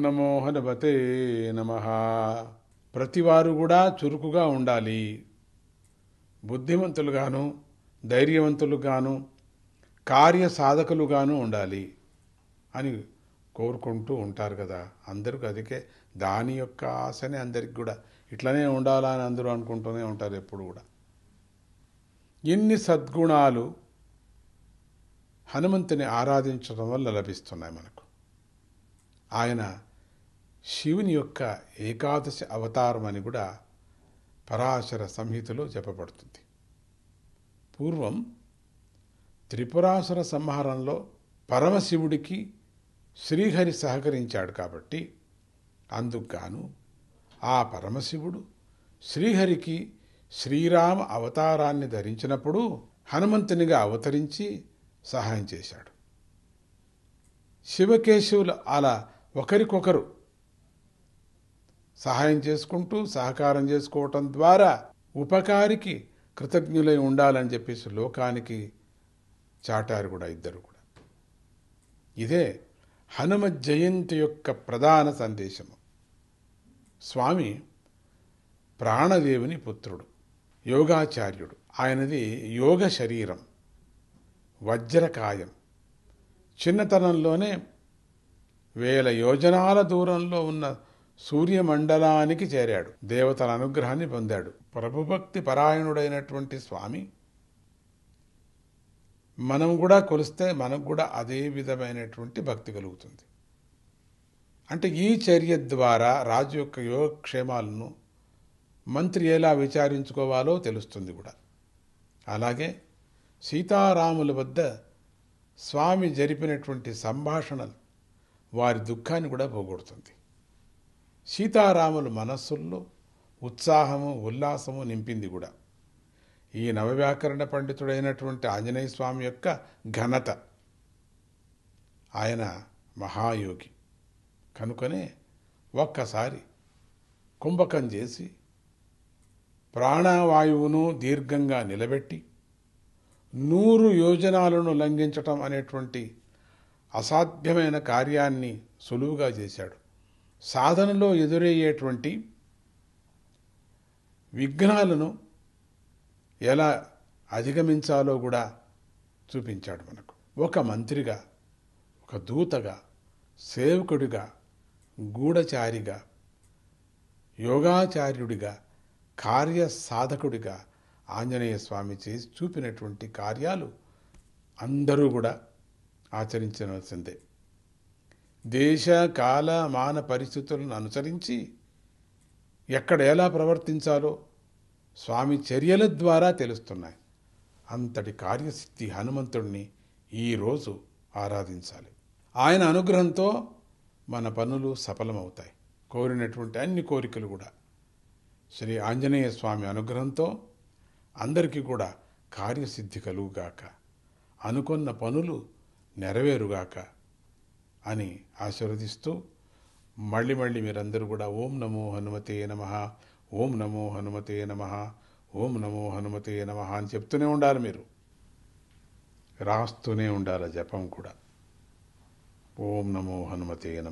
నమో హనుమతే నమ. ప్రతివారు కూడా చురుకుగా ఉండాలి. బుద్ధిమంతులుగాను ధైర్యవంతులుగాను కార్య సాధకులుగాను ఉండాలి అని కోరుకుంటూ ఉంటారు కదా. అందరికి అదికే దాని యొక్క ఆశనే అందరికి కూడా. ఇట్లనే ఉండాలా అని అందరూ అనుకుంటూనే ఉంటారు ఎప్పుడు కూడా. ఎన్ని సద్గుణాలు హనుమంతుని ఆరాధించడం వల్ల లభిస్తున్నాయి మనకు. ఆయన శివుని యొక్క ఏకాదశి అవతారం అని కూడా పరాశర సంహితలో చెప్పబడుతుంది. పూర్వం త్రిపురాసుర సంహారంలో పరమశివుడికి శ్రీహరి సహకరించాడు కాబట్టి అందుకుగాను ఆ పరమశివుడు శ్రీహరికి శ్రీరామ అవతారాన్ని ధరించినప్పుడు హనుమంతునిగా అవతరించి సహాయం చేశాడు. శివకేశవులు అలా ఒకరికొకరు సహాయం చేసుకుంటూ సహకారం చేసుకోవటం ద్వారా ఉపకారికి కృతజ్ఞులై ఉండాలని చెప్పేసి లోకానికి చాటారు కూడా ఇద్దరు కూడా. ఇదే హనుమ జయంతి యొక్క ప్రధాన సందేశము. స్వామి ప్రాణదేవుని పుత్రుడు యోగాచార్యుడు. ఆయనది యోగ శరీరం వజ్రకాయం. చిన్నతనంలోనే వేల యోజనాల దూరంలో ఉన్న సూర్యమండలానికి చేరాడు. దేవతల అనుగ్రహాన్ని పొందాడు. ప్రభుభక్తి పరాయణుడైనటువంటి స్వామి మనం కూడా కొలిస్తే మనకు కూడా అదే విధమైనటువంటి భక్తి కలుగుతుంది. అంటే ఈ చర్య ద్వారా రాజు యొక్క యోగక్షేమాలను మంత్రి ఎలా విచారించుకోవాలో తెలుస్తుంది కూడా. అలాగే సీతారాముల వద్ద స్వామి జరిపినటువంటి సంభాషణలు వారి దుఃఖాన్ని కూడా పోగొడుతుంది. సీతారాముల మనస్సుల్లో ఉత్సాహము ఉల్లాసము నింపింది కూడా. ఈ నవవ్యాకరణ పండితుడైనటువంటి ఆంజనేయ స్వామి యొక్క ఘనత. ఆయన మహాయోగి. కనుకనే ఒక్కసారి కుంభకం చేసి ప్రాణవాయువును దీర్ఘంగా నిలబెట్టి నూరు యోజనాలను లంఘించటం అనేటువంటి అసాధ్యమైన కార్యాన్ని సులువుగా చేశాడు. సాధనలో ఎదురయ్యేటువంటి విఘ్నాలను ఎలా అధిగమించాలో కూడా చూపించాడు మనకు. ఒక మంత్రిగా ఒక దూతగా సేవకుడిగా గూఢచారిగా యోగాచార్యుడిగా కార్య సాధకుడిగా ఆంజనేయ స్వామి చేసి చూపినటువంటి కార్యాలు అందరూ కూడా ఆచరించవలసిందే. దేశ కాల మాన పరిస్థితులను అనుసరించి ఎక్కడ ఎలా ప్రవర్తించాలో స్వామి చర్యల ద్వారా తెలుస్తున్నాయి. అంతటి కార్యసిద్ధి హనుమంతుడిని ఈరోజు ఆరాధించాలి. ఆయన అనుగ్రహంతో మన పనులు సఫలమవుతాయి. కోరినటువంటి అన్ని కోరికలు కూడా. శ్రీ ఆంజనేయ స్వామి అనుగ్రహంతో అందరికీ కూడా కార్యసిద్ధి కలుగుగాక. అనుకున్న పనులు నెరవేరుగాక. అని ఆశీర్వదిస్తూ మళ్ళీ మళ్ళీ మీరందరూ కూడా ఓం నమో హనుమతే నమ ఓం నమో హనుమతే నమ ఓం నమో హనుమతే నమ అని చెప్తూనే ఉండాలి మీరు. రాస్తూనే ఉండాలి జపం కూడా. ఓం నమో హనుమతే నమ.